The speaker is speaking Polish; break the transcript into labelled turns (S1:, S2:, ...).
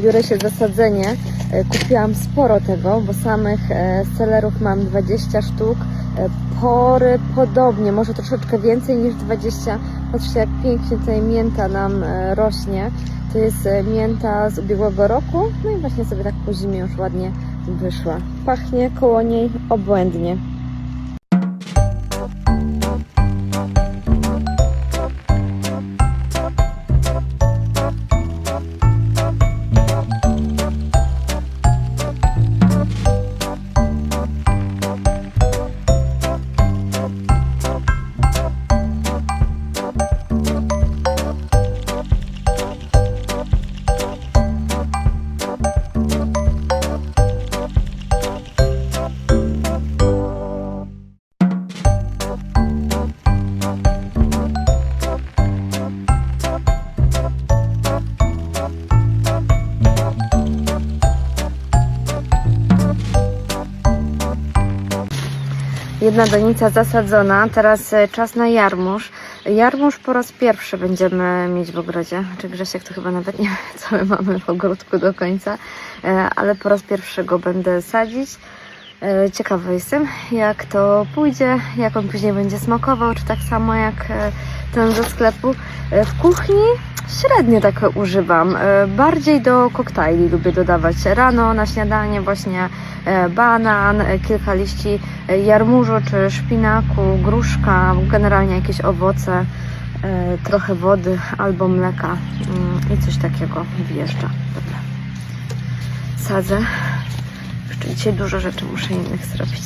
S1: biorę się za sadzenie. E, Kupiłam sporo tego, bo samych e, selerów mam 20 sztuk. E, Pory podobnie, może troszeczkę więcej niż 20. Patrzcie jak pięknie tutaj mięta nam rośnie. To jest mięta z ubiegłego roku. No i właśnie sobie tak po zimie już ładnie wyszła. Pachnie koło niej obłędnie. Jedna donica zasadzona, teraz e, czas na jarmuż. Jarmuż po raz pierwszy będziemy mieć w ogrodzie. Czy Grzesiek to chyba nawet nie wie, co my mamy w ogródku do końca, e, ale po raz pierwszy go będę sadzić. E, Ciekawa jestem, jak to pójdzie, jak on później będzie smakował, czy tak samo jak ten ze sklepu. W kuchni średnio tak używam. E, Bardziej do koktajli lubię dodawać rano na śniadanie właśnie e, banan, e, kilka liści jarmużu czy szpinaku, gruszka, generalnie jakieś owoce, trochę wody albo mleka mm, i coś takiego wjeżdża. Dobra. Sadzę. Jeszcze dzisiaj dużo rzeczy muszę innych zrobić.